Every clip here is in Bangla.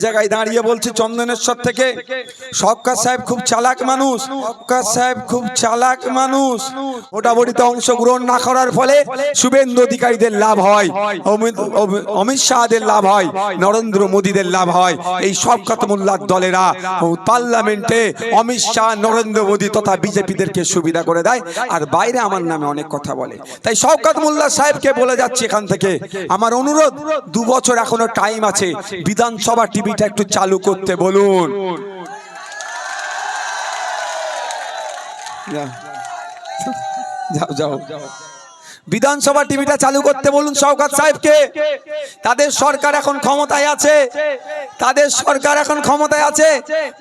জায়গায় দাঁড়িয়ে বলছে, চন্দনেশ্বর থেকে। সবকার সাহেব খুব চালাক মানুষ। সবকার সাহেব খুব চালাক মানুষ। মোটামুটিতে অংশগ্রহণ না করার ফলে শুভেন্দু অধিকারীদের লাভ হয়, অমিত- অমি- শাহদের লাভ হয়, নরেন্দ্র মোদীদের লাভ হয়। এই সবকাত মোল্লার দলেরা পার্লামেন্টে অমিত শাহ, নরেন্দ্র মোদী তথা বিজেপিদেরকে সুবিধা করে দেয়। আর বাইরে আমার নামে অনেক কথা বলে। তাই সবকাত মোল্লা সাহেবকে বলে যাচ্ছি এখান থেকে। আমার অনুরোধ, দু বছর এখনও টাইম আছে। বিধানসভা টিভিটা একটু চালু করতে বলুন। যাও যাও। বিধানসভা টিভিটা চালু করতে বলুন সৌকাত সাহেবকে। তাদের সরকার এখন ক্ষমতায় আছে। তাদের সরকার এখন ক্ষমতায় আছে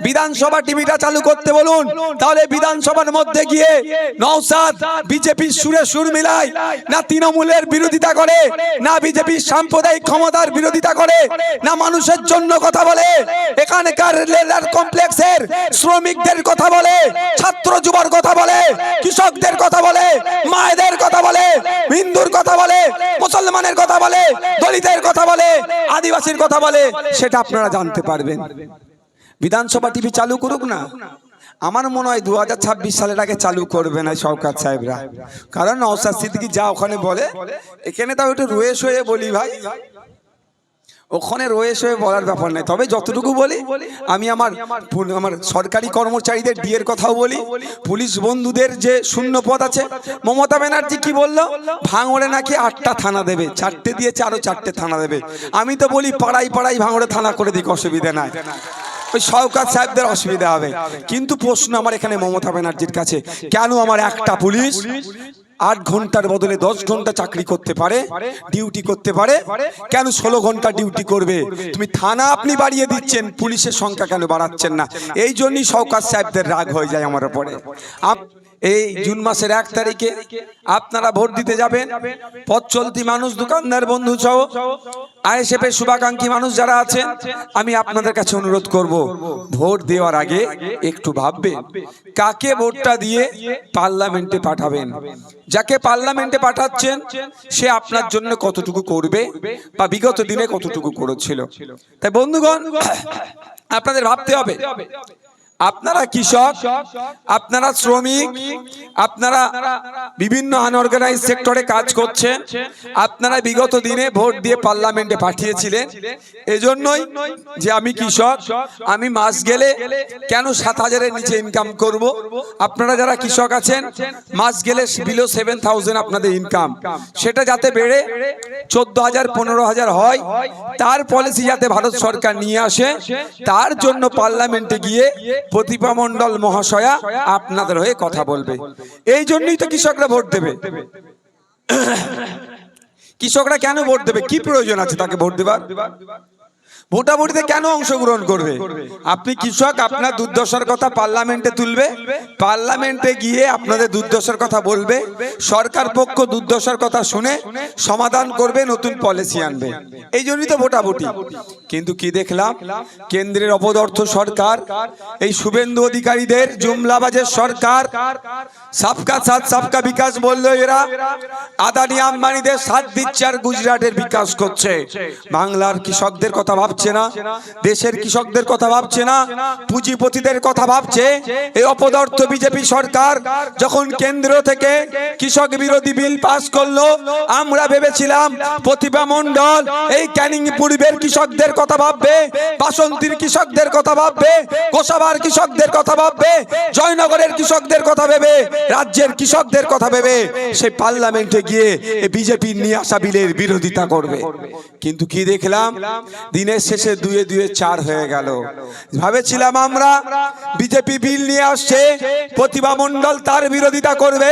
বিধানসভা টিভিটা চালু করতে বলুন তাহলে বিধানসভার মধ্যে গিয়ে নওসাদ বিজেপির সুরে সুর মিলায় না তৃণমূলের বিরোধিতা করে না বিজেপির সাম্প্রদায়িক ক্ষমতার বিরোধিতা করে না মানুষের জন্য কথা বলে এখানকার লেলার কমপ্লেক্সের শ্রমিকদের কথা বলে ছাত্র যুবর কথা বলে কৃষকদের কথা বলে মায়েদের কথা বলে হিন্দুর কথা বলে মুসলমানের কথা বলে দলিতের কথা বলে আদিবাসীর কথা বলে সেটা আপনারা জানতে পারবেন। বিধানসভা টিভি চালু করুক না। আমার মনে হয় দু হাজার ছাব্বিশ সালের আগে চালু করবে না সরকার সাহেবরা। কারণ নওসাদ সিদ্দিকি যা ওখানে বলে, এখানে তাও একটু রয়ে হয়ে বলি ভাই। ওখানে রয়ে রয়েছে বলার ব্যাপার নাই। তবে যতটুকু বলি, আমি আমার আমার সরকারি কর্মচারীদের ডিএর কথাও বলি, পুলিশ বন্ধুদের যে শূন্য পদ আছে, মমতা ব্যানার্জি কি বলল? ভাঙড়ে নাকি আটটা থানা দেবে, চারটে দিয়েছে, আরও চারটে থানা দেবে। আমি তো বলি পাড়াই পাড়াই ভাঙড়ে থানা করে দিক, অসুবিধা নাই। ওই সরকার সাহেবদের অসুবিধা হবে। কিন্তু প্রশ্ন আমার এখানে মমতা ব্যানার্জির কাছে, কেন আমার একটা পুলিশ? আট ঘণ্টার বদলে দশ ঘণ্টা চাকরি করতে পারে, ডিউটি করতে পারে। কেন ষোলো ঘণ্টা ডিউটি করবে? তুমি থানা আপনি বাড়িয়ে দিচ্ছেন, পুলিশের সংখ্যা কেন বাড়াচ্ছেন না? এই জন্যই সৌকাত সাহেবদের রাগ হয়ে যায় আমার আপ- এই জুন মাসের এক তারিখে আপনারা ভোট দিতে যাবেন। পথ চলতি মানুষ দোকানদার বন্ধু সহ আইএসএফ এর শুভাকাঙ্ক্ষী মানুষ যারা আছেন আমি আপনাদের কাছে অনুরোধ করব। ভোট দেওয়ার আগে একটু ভাববেন কাকে ভোটটা দিয়ে পার্লামেন্টে পাঠাবেন? যাকে পার্লামেন্টে পাঠাচ্ছেন সে আপনার জন্য কতটুকু করবে বা বিগত দিনে কতটুকু করেছিল? তাই বন্ধুগণ আপনাদের ভাবতে হবে। আপনারা কৃষক, আপনারা শ্রমিক, আপনারা বিভিন্ন আনঅর্গানাইজ সেক্টরে কাজ করছেন, আপনারা বিগত দিনে ভোট দিয়ে পার্লামেন্টে পাঠিয়েছিলেন। এজন্যই যে আমি কৃষক, আমি মাস গেলে কেন সাত হাজারের নিচে ইনকাম করব? আপনারা যারা কৃষক আছেন, মাস গেলে বিলো সেভেন থাউজেন্ড আপনাদের ইনকাম সেটা যাতে বেড়ে চোদ্দ হাজার পনেরো হাজার হয়, তার পলিসি যাতে ভারত সরকার নিয়ে আসে, তার জন্য পার্লামেন্টে গিয়ে প্রতিভা মণ্ডল মহাশয়া আপনাদের হয়ে কথা বলবে। এই জন্যই তো কৃষকরা ভোট দেবে। কৃষকরা কেন ভোট দেবে? কি প্রয়োজন আছে তাকে ভোট দেবার? ভোটাভুটিতে কেন অংশগ্রহণ করবে? আপনি কৃষক আপনার দুর্দশার কথা পার্লামেন্টে তুলবে? পার্লামেন্টে গিয়ে আপনাদের দুর্দশার কথা বলবে? সরকার পক্ষ দুর্দশার কথা শুনে সমাধান করবে নতুন পলিসি আনবে। এই জন্যই তো ভোটাভুটি। কিন্তু কি দেখলাম? কেন্দ্রের অপদর্থ সরকার এই শুভেন্দু অধিকারীদের জুমলাবাজের সরকার। সাবকা সাথ সাবকা বিকাশ বলল এরা। আদানি আম্বানিদের সাথ দিচ্ছে আর গুজরাটের বিকাশ করছে। বাংলার কৃষকদের কথা ভাবছে না দেশের কৃষকদের কথা ভাবছে না পুঁজিপতিদের কথা ভাবছে। এই অপদার্থ বিজেপি সরকার যখন কেন্দ্র থেকে কৃষক বিরোধী বিল পাস করল আমরা ভেবেছিলাম প্রতিভা মণ্ডল এই ক্যানিং পূর্বের কৃষকদের কথা ভাববে বাসন্তীর কৃষকদের কথা ভাববে গোসাবার কৃষকদের কথা ভাববে জয়নগরের কৃষকদের কথা ভেবে রাজ্যের কৃষকদের কথা ভেবে সে পার্লামেন্টে গিয়ে বিজেপির নিয়ে আসা বিলের বিরোধিতা করবে। কিন্তু কি দেখলাম? দিনের শেষে দুয়ে দুয়ে চার হয়ে গেল। ভাবেছিলাম আমরা বিজেপি বিল নিয়ে আসছে প্রতিভা মণ্ডল তার বিরোধিতা করবে,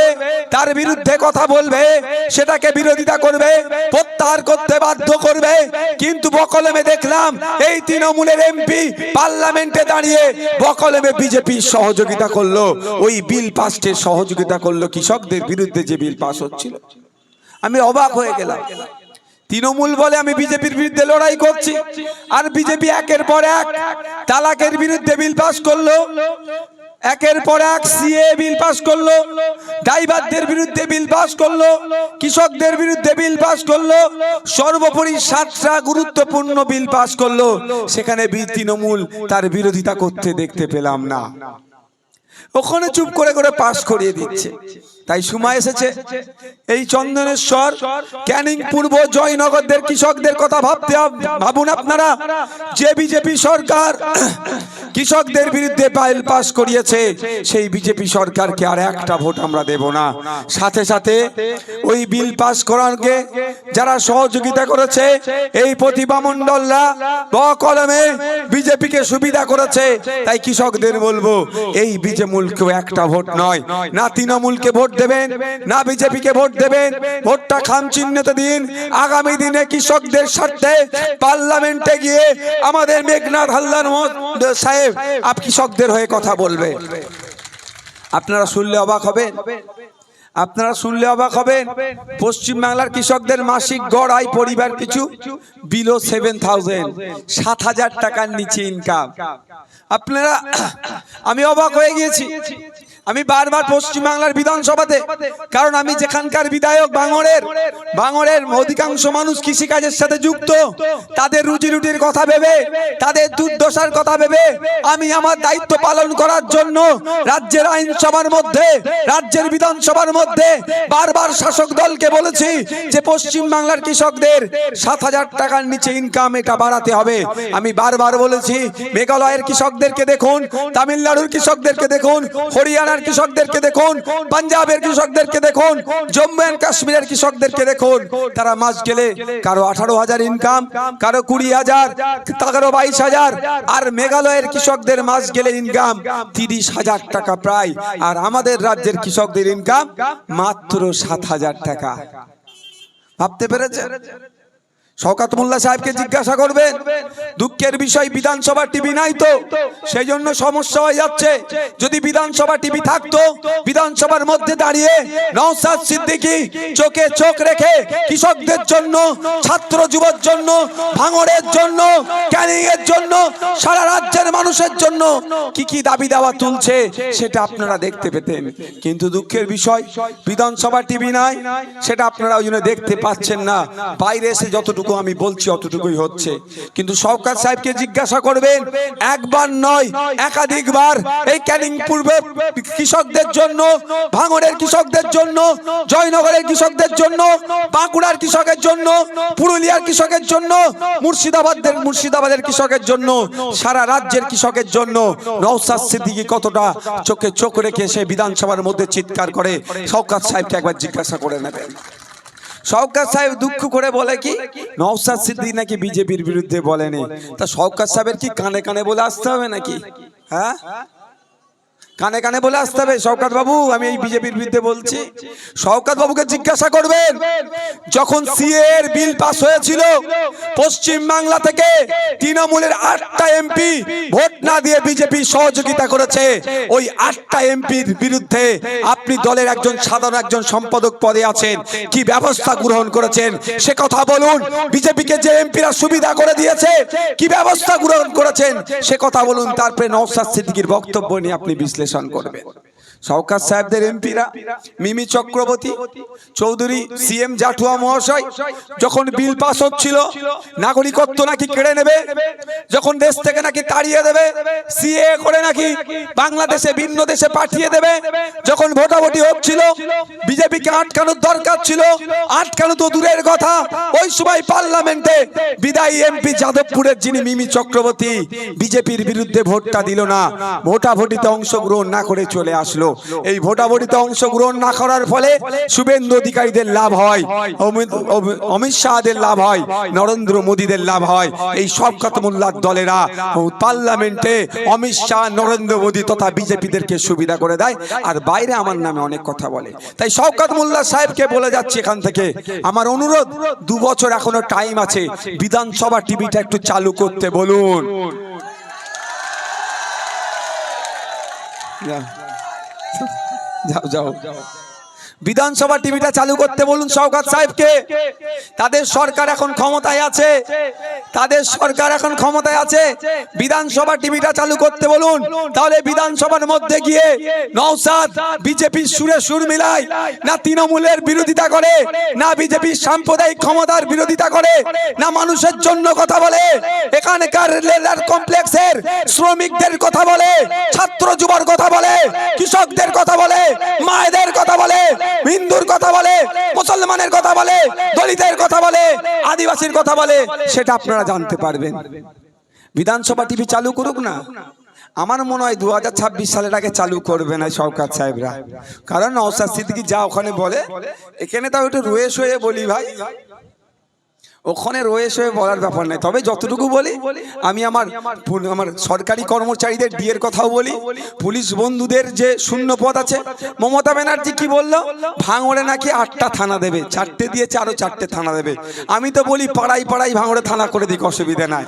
তার বিরুদ্ধে কথা বলবে, সেটাকে বিরোধিতা করবে, প্রত্যাহার করতে বাধ্য করবে। কিন্তু বকলমে দেখলাম এই তৃণমূলের এমপি পার্লামেন্টে দাঁড়িয়ে বকলমে বিজেপি সহযোগিতা করল। ওই বিল পাসের সহযোগিতা করল কৃষকদের বিরুদ্ধে যে বিল পাস হচ্ছিল। আমি অবাক হয়ে গেলাম। তৃণমূল বলে আমি বিজেপির বিরুদ্ধে লড়াই করছি। আর বিজেপি একের পর এক তালাকের বিরুদ্ধে বিল পাস করল। একের পর এক সিএ বিল পাস করল। ড্রাইভারদের বিরুদ্ধে বিল পাস করল। কৃষকদের বিরুদ্ধে বিল পাস করল। সর্বোপরি সাতটা গুরুত্বপূর্ণ বিল পাস করল। সেখানে তৃণমূল তার বিরোধিতা করতে দেখতে পেলাম না। ওখানে চুপ করে করে পাস করিয়ে দিচ্ছে। তাই সময় এসেছে। এই চন্দনেশ্বর ক্যানিং পূর্ব জয়নগরদের কৃষকদের কথা ভাবতে ভাবুন আপনারা যে বিজেপি সরকার কৃষকদের বিরুদ্ধে বাইল পাস করিয়েছে সেই বিজেপি সরকারকে আর একটা ভোট আমরা দেব না। সাথে সাথে ওই বিল পাস করাকে যারা সহযোগিতা করেছে এই প্রতিভা মণ্ডলরা কলমে বিজেপিকে সুবিধা করেছে। তাই কৃষকদের বলব এই বিজেমূলকেও একটা ভোট নয়। না তৃণমূলকে ভোট দেবেন, না বিজেপিকে ভোট দেবেন। ভোটটা খাম চিহ্নিত দিন। আগামী দিনে কৃষকদের স্বার্থে পার্লামেন্টে গিয়ে আমাদের মেঘনাথ হালদার সাহেব, আপ কৃষকদের হয়ে কথা বলবে। আপনারা শুনলে অবাক হবেন। আপনারা শুনলে অবাক হবেন, পশ্চিমবাংলার কৃষকদের মাসিক গড় আয় পরিবার কিছু বিলো সেভেন থাউজেন্ড সাত হাজার টাকার নিচে ইনকাম আপনারা, আমি অবাক হয়ে গিয়েছি। আমি বারবার পশ্চিমবাংলার বিধানসভাতে কারণ আমি যেখানকার বিধায়ক বাঙরের বাঙরের অধিকাংশ মানুষ কৃষিকাজের সাথে যুক্ত। তাদের রুজি রুটির কথা ভেবে তাদের দুর্দশার কথা ভেবে আমি আমার দায়িত্ব পালন করার জন্য রাজ্যের আইনসভার মধ্যে রাজ্যের বিধানসভার মধ্যে বারবার শাসক দলকে বলেছি যে পশ্চিম বাংলার কৃষকদের সাত হাজার টাকার নিচে ইনকাম এটা বাড়াতে হবে। আমি বারবার বলেছি মেঘালয়ের কৃষকদেরকে দেখুন তামিলনাড়ুর কৃষকদেরকে দেখুন হরিয়ানার কৃষকদেরকে দেখুন, পাঞ্জাবের কৃষকদেরকে দেখুন, জম্মু অ্যান্ড কাশ্মীরের কৃষকদেরকে দেখুন। তারা মাস গেলে কারও আঠারো হাজার ইনকাম কারও কুড়ি হাজার, কারও বাইশ হাজার, আর মেঘালয়ের কৃষকদের মাস গেলে ইনকাম তিরিশ হাজার টাকা প্রায়। আর আমাদের রাজ্যের কৃষকদের ইনকাম মাত্র সাত হাজার টাকা। ভাবতে পেরেছে শওকাত মোল্লা সাহেবকে জিজ্ঞাসা করবেন, দুঃখের বিষয় বিধানসভা টিভি নাই তো সেই জন্য সমস্যা হয়ে যাচ্ছে। যদি বিধানসভা টিভি থাকতো, বিধানসভার মধ্যে দাঁড়িয়ে নওসাদ সিদ্দিকি চোখে চোখ রেখে কৃষকদের জন্য, ছাত্র যুবর জন্য, ভাঙড়ের জন্য ক্যানিং এর জন্য, সারা রাজ্যের মানুষের জন্য কি কি দাবি দাওয়া তুলছে, সেটা আপনারা দেখতে পেতেন। কিন্তু দুঃখের বিষয়, বিধানসভা টিভি নাই, সেটা আপনারা ওই জন্য দেখতে পাচ্ছেন না। বাইরে এসে যতটুকু আমি বলছি, অতটুকুই হচ্ছে। কিন্তু সরকার সাহেবকে জিজ্ঞাসা করবেন, একবার নয়, একাধিকবার এই ক্যানিং পূর্বে কৃষকদের জন্য, ভাঙড়ের কৃষকদের জন্য, জয়নগরের কৃষকদের জন্য, বাঁকুড়ার কৃষকের জন্য, পুরুলিয়ার কৃষকের জন্য, মুর্শিদাবাদের মুর্শিদাবাদের কৃষকের জন্য, সারা রাজ্যের কৃষকের জন্য নৌসাদ সিদ্দিকি কতটা চোখে চোখ রেখে সে বিধানসভার মধ্যে চিৎকার করে, শওকাত সাহেবকে একবার জিজ্ঞাসা করে নেবেন। শওকাত সাহেব দুঃখ করে বলে কি? নওসাদ সিদ্দিক নাকি বিজেপির বিরুদ্ধে বলেনি? তা শওকাত সাহেবের কি কানে কানে বলে আসতে হবে নাকি? হ্যাঁ? কানে কানে বলে আসতে হবে। শওকাত বাবু, আমি এই বিজেপির বিরুদ্ধে বলছি। শওকাত বাবুকে জিজ্ঞাসা করবেন, যখন সিএ এর বিল পাস হয়েছিল, পশ্চিম বাংলা থেকে তৃণমূলের আটটা এমপি ভোট না দিয়ে বিজেপি সহযোগিতা করেছে। ওই আটটা এমপির বিরুদ্ধে আপনি দলের একজন সাধারণ একজন সম্পাদক পদে আছেন। কি ব্যবস্থা গ্রহণ করেছেন? সে কথা বলুন। বিজেপিকে যে এমপিরা সুবিধা করে দিয়েছে, কি ব্যবস্থা গ্রহণ করেছেন? সে কথা বলুন। তারপরে নওসাদ সিদ্দিকির বক্তব্য নিয়ে আপনি বিশ্লেষণ করবেন। সরকার সাহেবদের এমপিরা, মিমি চক্রবর্তী, চৌধুরী সিএম জাঠুয়া মহাশয়, যখন বিল পাস হচ্ছিল, নাগরিকত্ব নাকি কেড়ে নেবে? যখন দেশ থেকে নাকি তাড়িয়ে দেবে? সিএ করে নাকি বাংলাদেশে ভিন্ন দেশে পাঠিয়ে দেবে? যখন ভোটাভুটি হচ্ছিল, বিজেপিকে আটকানোর দরকার ছিল, আটকানো তো দূরের কথা। ওই সময় পার্লামেন্টে বিদায়ী এমপি যাদবপুরের যিনি মিমি চক্রবর্তী, বিজেপির বিরুদ্ধে ভোটটা দিল না, ভোটাভুটিতে অংশগ্রহণ না করে চলে আসলো। এই ভোটাভুটিতে অংশগ্রহণ না করার ফলে শুভেন্দু অধিকারীদের লাভ হয়, অমিত অমি- অমিত শাহদের লাভ হয়, নরেন্দ্র মোদীদের লাভ হয়। এই শওকত মোল্লার দলেরা পার্লামেন্টে অমিত শাহ, নরেন্দ্র মোদী তথা বিজেপিদেরকে সুবিধা করে দেয় আর বাইরে আমার নামে অনেক কথা বলে। তাই শওকত মোল্লা সাহেবকে বলে যাচ্ছে এখান থেকে। আমার অনুরোধ, দু বছর এখনও টাইম আছে। বিধানসভা টিভিটা একটু চালু করতে বলুন। যাও যাও যাও। বিধানসভা টিভিটা চালু করতে বলুন শওকাত সাহেবকে। তাদের সরকার এখন ক্ষমতায় আছে। তাদের সরকার এখন ক্ষমতায় আছে। বিধানসভা টিভিটা চালু করতে বলুন। তাহলে বিধানসভার মধ্যে গিয়ে নওসাদ, বিজেপির সুরে সুর মিলায়, না তৃণমূলের বিরোধিতা করে, না বিজেপির সাম্প্রদায়িক ক্ষমতার বিরোধিতা করে, না মানুষের জন্য কথা বলে, এখানকার লেলার কমপ্লেক্সের শ্রমিকদের কথা বলে, ছাত্র যুবর কথা বলে, কৃষকদের কথা বলে, মায়েদের কথা বলে হিন্দুর কথা বলে, মুসলমানের কথা বলে, দলিতের কথা বলে, আদিবাসীর কথা বলে, সেটা আপনারা জানতে পারবেন। বিধানসভা টিভি চালু করুক না। আমার মনে হয় দু হাজার ছাব্বিশ সালের আগে চালু করবে না সরকার সাহেবরা। কারণ নওসাদ সিদ্দিকি যা ওখানে বলে, এখানে তাও একটু রয়ে শয়ে বলি ভাই। ওখানে রয়ে শয়ে বলার ব্যাপার নাই। তবে যতটুকু বলি আমি আমার আমার সরকারি কর্মচারীদের ডিএর কথাও বলি পুলিশ বন্ধুদের যে শূন্য পদ আছে মমতা ব্যানার্জি কি বলল? ভাঙড়ে নাকি আটটা থানা দেবে চারটে দিয়েছে আরও চারটে থানা দেবে। আমি তো বলি পাড়াই পাড়াই ভাঙড়ে থানা করে দিক অসুবিধা নাই।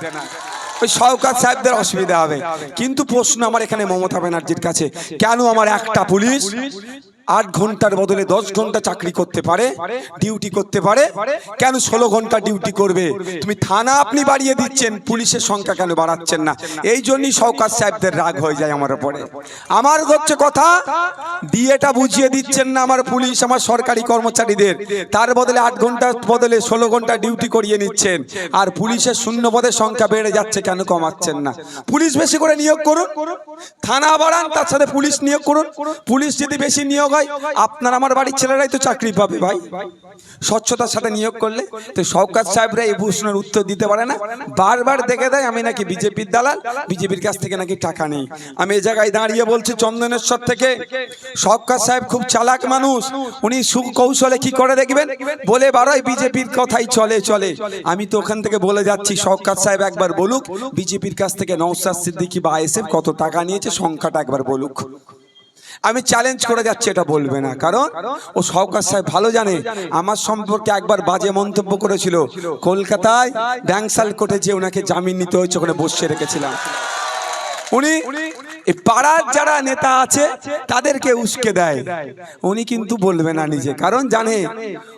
ওই সরকার সাহেবদের অসুবিধা হবে। কিন্তু প্রশ্ন আমার এখানে মমতা ব্যানার্জির কাছে কেন আমার একটা পুলিশ? আট ঘণ্টার বদলে দশ ঘণ্টা চাকরি করতে পারে, ডিউটি করতে পারে। কেন ষোলো ঘণ্টা ডিউটি করবে? তুমি থানা আপনি বাড়িয়ে দিচ্ছেন, পুলিশের সংখ্যা কেন বাড়াচ্ছেন না? এই জন্যই সরকার সাহেবদের রাগ হয়ে যায় আমার উপরে। আমার হচ্ছে কথা, দিয়েটা বুঝিয়ে দিচ্ছেন না আমার পুলিশ, আমার সরকারি কর্মচারীদের। তার বদলে আট ঘণ্টার বদলে ষোলো ঘণ্টা ডিউটি করিয়ে নিচ্ছেন। আর পুলিশের শূন্য পদের সংখ্যা বেড়ে যাচ্ছে, কেন কমাচ্ছেন না? পুলিশ বেশি করে নিয়োগ করুন। থানা বাড়ান, তার সাথে পুলিশ নিয়োগ করুন। পুলিশ যদি বেশি নিয়োগ হয়, আপনার আমার বাড়ির ছেলেরাই তো চাকরি পাবে ভাই। স্বচ্ছতার সাথে নিয়োগ করলে তো সরকার সাহেবরা এই প্রশ্নের উত্তর দিতে পারে না। বারবার দেখে দেয়, আমি নাকি বিজেপির দালাল, বিজেপির কাছ থেকে নাকি টাকা নেই। আমি এই জায়গায় দাঁড়িয়ে বলছি, চন্দনেশ্বর থেকে। সরকার সাহেব খুব চালাক মানুষ, উনি সুকৌশলে কি করে দেখবেন? বলে, বারোই বিজেপির কথাই চলে চলে। আমি তো ওখান থেকে বলে যাচ্ছি সরকার সাহেব একবার বলুক, বিজেপির কাছ থেকে নৌসাদ সিদ্দিকি বা আইএসএফ কত টাকা নিয়েছে, সংখ্যাটা একবার বলুক। আমি চ্যালেঞ্জ করে যাচ্ছি এটা বলবে না। কারণ ও সহকার সাহেব ভালো জানে, আমার সম্পর্কে একবার বাজে মন্তব্য করেছিল। কলকাতায় ড্যাংসাল কোর্টে যে ওনাকে জামিন নিতে হয়েছে, ওখানে বসিয়ে রেখেছিলাম। উনি পাড়ার যারা নেতা আছে, তাদেরকে উস্কে দেয়। উনি কিন্তু বলবে না নিজে। কারণ জানে,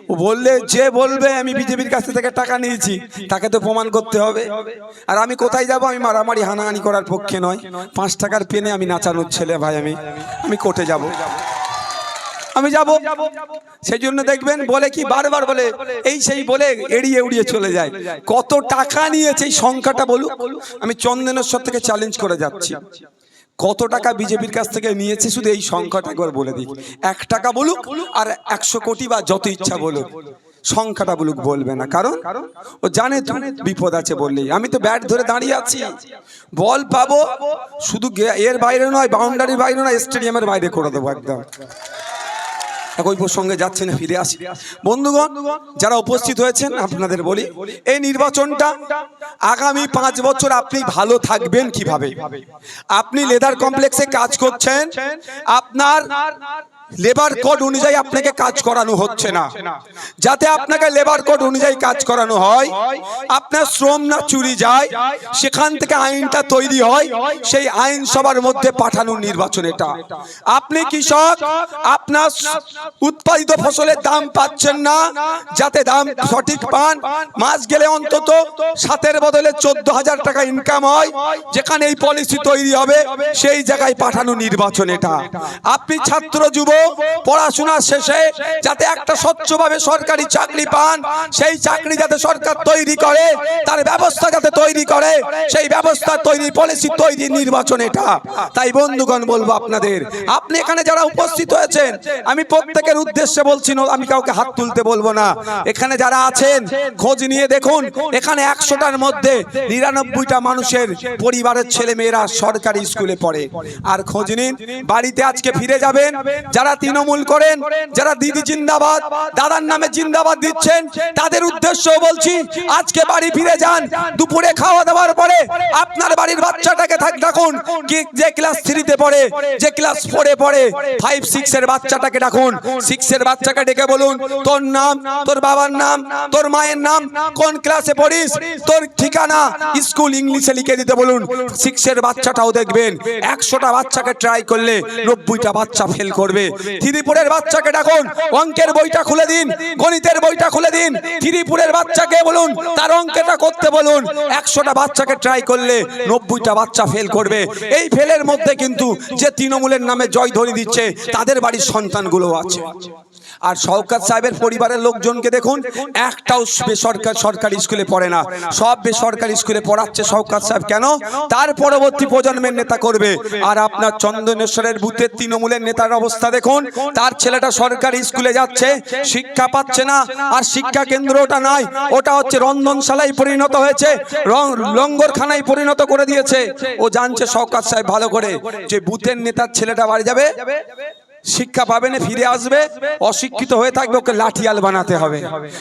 ও বললে, যে বলবে, আমি বিজেপির কাছ থেকে টাকা নিয়েছি, তাকে তো প্রমাণ করতে হবে। আর আমি কোথায় যাব? আমি মারামারি, হানাহানি করার পক্ষে নয়। পাঁচ টাকার পেনে আমি নাচানোর ছেলে ভাই আমি। আমি কোর্টে যাব। আমি যাব। সেই জন্য দেখবেন, বলে কি, বারবার বলে, এই সেই বলে এড়িয়ে উড়িয়ে চলে যায়। কত টাকা নিয়েছে এই সংখ্যাটা বলুক, আমি চন্দনেশ্বর থেকে চ্যালেঞ্জ করে যাচ্ছি। কত টাকা বিজেপির কাছ থেকে নিয়েছে শুধু এই সংখ্যাটা একবার বলে দিই। এক টাকা বলুক আর একশো কোটি বা যত ইচ্ছা বলুক, সংখ্যাটা বলুক বলবে না। কারণ ও জানে বিপদ আছে বললেই। আমি তো ব্যাট ধরে দাঁড়িয়ে আছি। বল পাবো, শুধু এর বাইরে নয় বাউন্ডারির বাইরে নয় স্টেডিয়ামের বাইরে করে দেবো একদম। এক ওই প্রসঙ্গে যাচ্ছেন ফিরে আসি। বন্ধুগণ, যারা উপস্থিত হয়েছেন, আপনাদের বলি, এই নির্বাচনটা আগামী পাঁচ বছর আপনি ভালো থাকবেন কীভাবে? আপনি লেদার কমপ্লেক্সে কাজ করছেন, আপনার লেবার কোড অনুযায়ী আপনাকে কাজ করানো হচ্ছে না। যাতে আপনাকে লেবার কোড অনুযায়ী কাজ করানো হয়, আপনার শ্রম না চুরি যায়, সেখান থেকে আইনটা তৈরি হয়, সেই আইন সবার মধ্যে পাঠানোর নির্বাচন এটা। আপনি কৃষক, আপনার উৎপাদিত ফসলের দাম পাচ্ছেন না, যাতে দাম সঠিক পান। মাস গেলে অন্তত সাতের বদলে চোদ্দ হাজার টাকা ইনকাম হয়, যেখানে এই পলিসি তৈরি হবে, সেই জায়গায় পাঠানো নির্বাচন এটা। আপনি ছাত্র যুব পড়াশোনা শেষে যাতে একটা স্বচ্ছভাবে সরকারি চাকরি পান, সেই চাকরি যাতে সরকার তৈরি করে, তার ব্যবস্থা যাতে তৈরি করে, সেই ব্যবস্থা তৈরি, পলিসি তৈরি নির্বাচন এটা। তাই বন্ধুগণ বলব আপনাদের, আপনি এখানে যারা উপস্থিত হয়েছেন, আমি প্রত্যেকের উদ্দেশ্যে বলছি আমি কাউকে হাত তুলতে বলব না। এখানে যারা আছেন, খোঁজ নিয়ে দেখুন, এখানে একশোটার মধ্যে নিরানব্বইটা মানুষের পরিবারের ছেলে মেয়েরা সরকারি স্কুলে পড়ে। আর খোঁজ নিন, বাড়িতে আজকে ফিরে যাবেন, যারা তৃণমূল করেন, যারা দিদি জিন্দাবাদ, দাদার নামে জিন্দাবাদ দিচ্ছেন, তাদের উদ্দেশ্য বলছি, আজকে বাড়ি ফিরে যান, দুপুরে খাওয়া দাওয়ার পরে আপনার বাড়ির বাচ্চাটাকে থাক ডাকুন যে ক্লাস থ্রিতে পড়ে, যে ক্লাস ফোরে পড়ে ফাইভ সিক্স এর বাচ্চাটাকে ডাকুন সিক্স এর বাচ্চাকে ডেকে বলুন, তোর নাম, তোর বাবার নাম, তোর মায়ের নাম, কোন ক্লাসে পড়িস, তোর ঠিকানা স্কুল ইংলিশে লিখে দিতে বলুন সিক্স এর বাচ্চাটাও দেখবেন, একশোটা বাচ্চাকে ট্রাই করলে নব্বইটা বাচ্চা ফেল করবে ত্রিপুরের বাচ্চাকে ডাকুন, অঙ্কের বইটা খুলে দিন, গণিতের বইটা খুলে দিন, ত্রিপুরের বাচ্চাকে বলুন, তার অঙ্কটা করতে বলুন। একশোটা বাচ্চাকে ট্রাই করলে নব্বইটা বাচ্চা ফেল করবে। এই ফেলের মধ্যে কিন্তু যে তৃণমূলের নামে জয় ধরে দিচ্ছে, তাদের বাড়ির সন্তানগুলো আছে। আর শওকাত সাহেবের পরিবারের লোকজনকে দেখুন, একটাও বেসরকার সরকারি স্কুলে পড়ে না। সব বেসরকারি স্কুলে পড়াচ্ছে শওকাত সাহেব। কেন? তার পরবর্তী প্রজন্মের নেতা করবে। আর আপনার চন্দনেশ্বরের বুথের তৃণমূলের নেতার অবস্থা দেখুন, তার ছেলেটা সরকারি স্কুলে যাচ্ছে, শিক্ষা পাচ্ছে না। আর শিক্ষা কেন্দ্র ওটা নয়, ওটা হচ্ছে রন্ধনশালায় পরিণত হয়েছে লঙ্গরখানায় পরিণত করে দিয়েছে। ও জানছে শওকাত সাহেব ভালো করে যে বুথের নেতার ছেলেটা বাড়ি যাবে। শিক্ষা পাবে না, ফিরে আসবে, অশিক্ষিত হয়ে থাকবে, ওকে লাঠিয়াল বানাতে হবে।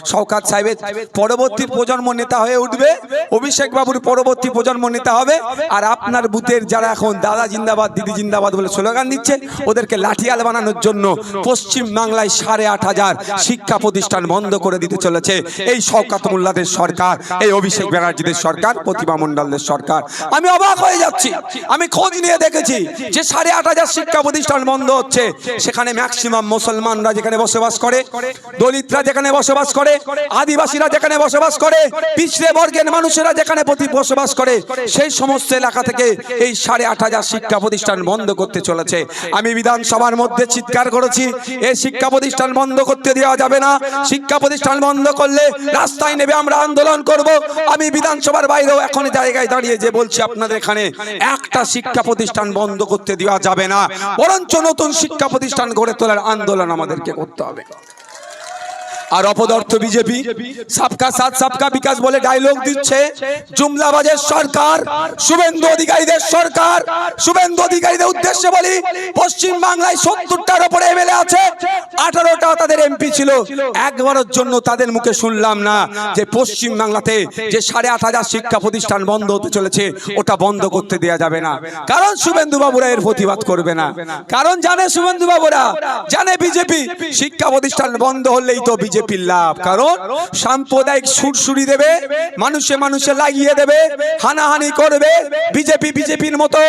শওকাত সাহেবের পরবর্তী প্রজন্ম নেতা হয়ে উঠবে, অভিষেক বাবুর পরবর্তী প্রজন্ম নেতা হবে, আর আপনার বুথের যারা এখন দাদা জিন্দাবাদ, দিদি জিন্দাবাদ বলে স্লোগান দিচ্ছে, ওদেরকে লাঠিয়াল বানানোর জন্য পশ্চিম বাংলায় সাড়ে আট হাজার শিক্ষা প্রতিষ্ঠান বন্ধ করে দিতে চলেছে এই শওকাত মোল্লাদের সরকার, এই অভিষেক ব্যানার্জিদের সরকার প্রতিভা মণ্ডলদের সরকার। আমি অবাক হয়ে যাচ্ছি, আমি খোঁজ নিয়ে দেখেছি যে সাড়ে আট হাজার শিক্ষা প্রতিষ্ঠান বন্ধ হচ্ছে সেখানে ম্যাক্সিমাম মুসলমানরা যেখানে বসবাস করে দলিতরা যেখানে বসবাস করে আদিবাসীরা যেখানে বসবাস করে পিছড়ে বর্গের মানুষেরা যেখানে প্রতি বসবাস করে সেই সমস্ত এলাকা থেকে এই সাড়ে আট হাজার শিক্ষা প্রতিষ্ঠান বন্ধ করতে চলেছে। আমি বিধানসভার মধ্যে চিৎকার করেছি এই শিক্ষা প্রতিষ্ঠান বন্ধ করতে দেওয়া যাবে না। শিক্ষা প্রতিষ্ঠান বন্ধ করলে রাস্তায় নেবে আমরা আন্দোলন করব। আমি বিধানসভার বাইরেও এখন জায়গায় দাঁড়িয়ে যে বলছি আপনাদের এখানে একটা শিক্ষা প্রতিষ্ঠান বন্ধ করতে দেওয়া যাবে না। বরঞ্চ নতুন শিক্ষা প্রতিষ্ঠান গড়ে তোলার আন্দোলন আমাদেরকে করতে হবে। আর অপদার্থ বিজেপি, সবকা সাথ, সবকা বিকাশ বলে ডায়লগ দিচ্ছে। জুমলাবাজের সরকার, শুভেন্দু অধিকারীদের সরকার, শুভেন্দু অধিকারীদের উদ্দেশ্যে বলি, পশ্চিম বাংলায় সত্তরটার উপরে এমএলএ আছে, আঠারোটা তাদের এমপি ছিল। একবারের জন্য তাদের মুখে শুনলাম না যে পশ্চিম বাংলাতে যে সাড়ে আট হাজার শিক্ষা প্রতিষ্ঠান বন্ধ হতে চলেছে, ওটা বন্ধ করতে দেওয়া যাবে না। কারণ শুভেন্দু বাবুরা এর প্রতিবাদ করবে না। কারণ জানে শুভেন্দু বাবুরা, জানে বিজেপি, শিক্ষা প্রতিষ্ঠান বন্ধ হলেই তো বিজেপির লাভ কারণ সাম্প্রদায়িক সুরসুরি দেবে, মানুষে মানুষে লাগিয়ে দেবে, হানাহানি করবে, বিজেপি বিজেপির মতো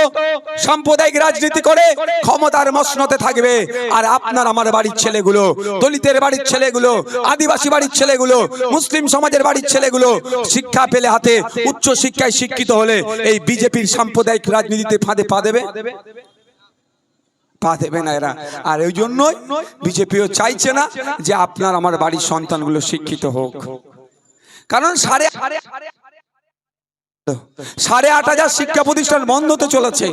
সাম্প্রদায়িক রাজনীতি করে ক্ষমতার মসনতে থাকবে। আর আপনার আমার বাড়ির ছেলেগুলো, দলিতের বাড়ির ছেলেগুলো, আদিবাসী বাড়ির ছেলেগুলো, মুসলিম সমাজের বাড়ির ছেলেগুলো শিক্ষা পেলে হাতে, উচ্চ শিক্ষায় শিক্ষিত হলে এই বিজেপির সাম্প্রদায়িক রাজনীতিতে ফাঁদে পা দেবে? পা দেবে না এরা। আর ওই জন্যই বিজেপিও চাইছে না যে আপনার আমার বাড়ির সন্তানগুলো শিক্ষিত হোক। কারণ সাড়ে সাড়ে আট হাজার শিক্ষা প্রতিষ্ঠান বন্ধ তো চলেছে।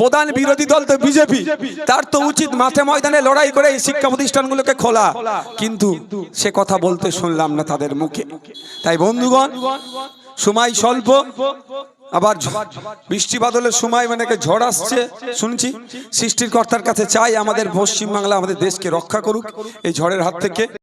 প্রধান বিরোধী দল তো বিজেপি। তার তো উচিত মাঠে ময়দানে লড়াই করে এই শিক্ষা প্রতিষ্ঠানগুলোকে খোলা। কিন্তু সে কথা বলতে শুনলাম না তাদের মুখে। তাই বন্ধুগণ, সময় স্বল্প। আবার বৃষ্টি বাদলের সময় মানে ঝড় আসছে? শুনছি। সৃষ্টির কর্তার কাছে চাই আমাদের পশ্চিমবাংলা, আমাদের দেশকে রক্ষা করুক। এই ঝড়ের হাত থেকে